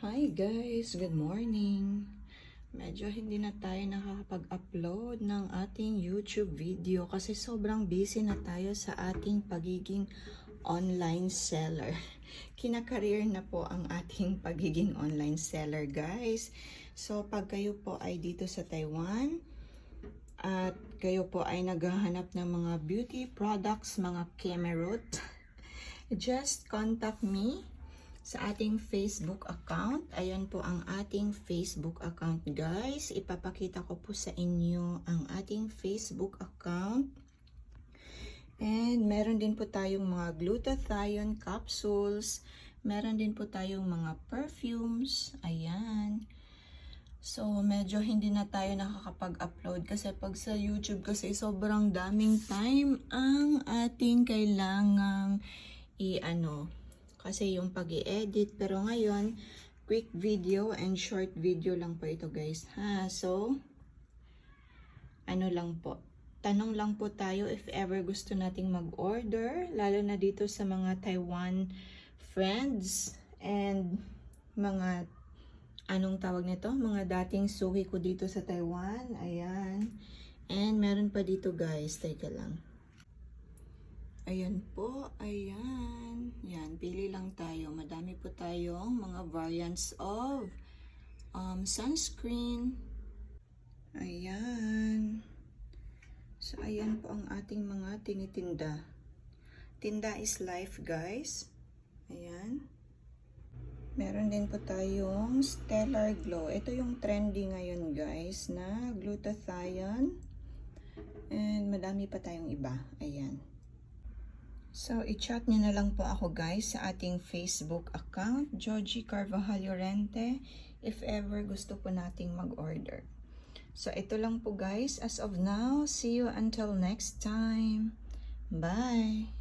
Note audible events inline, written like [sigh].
Hi guys, good morning. Medyo hindi na tayo nakakapag-upload ng ating YouTube video kasi sobrang busy na tayo sa ating pagiging online seller. [laughs] Kinakareer na po ang ating [laughs] pagiging online seller guys. So pag kayo po ay dito sa Taiwan at kayo po ay naghahanap ng mga beauty products, mga Kemerut, [laughs] just contact me sa ating Facebook account. Ayan po ang ating Facebook account guys. Ipapakita ko po sa inyo ang ating Facebook account. And meron din po tayong mga glutathione capsules. Meron din po tayong mga perfumes. Ayan. So, medyo hindi na tayo nakakapag-upload kasi pag sa YouTube kasi sobrang daming time ang ating kailangang i-ano, kasi yung pag edit pero ngayon quick video and short video lang po ito guys ha? So ano lang po? Tanong lang po tayo if ever gusto nating mag-order lalo na dito sa mga Taiwan friends and mga anong tawag nito? Mga dating suki ko dito sa Taiwan. Ayan. And meron pa dito guys. Teka lang. Ayan po, ayan. Pili lang tayo. Madami po tayong mga variants of um, sunscreen. Ayan. So, ayan po ang ating mga tinitinda. Tinda is life, guys. Ayan. Meron din po tayong Stellar Glow. Ito yung trendy ngayon, guys, na glutathione. And madami pa tayong iba. Ayan. So, i-chat nyo na lang po ako guys sa ating Facebook account, Georgie Carvajal Llorente, if ever gusto po nating mag-order. So, ito lang po guys. As of now, see you until next time. Bye!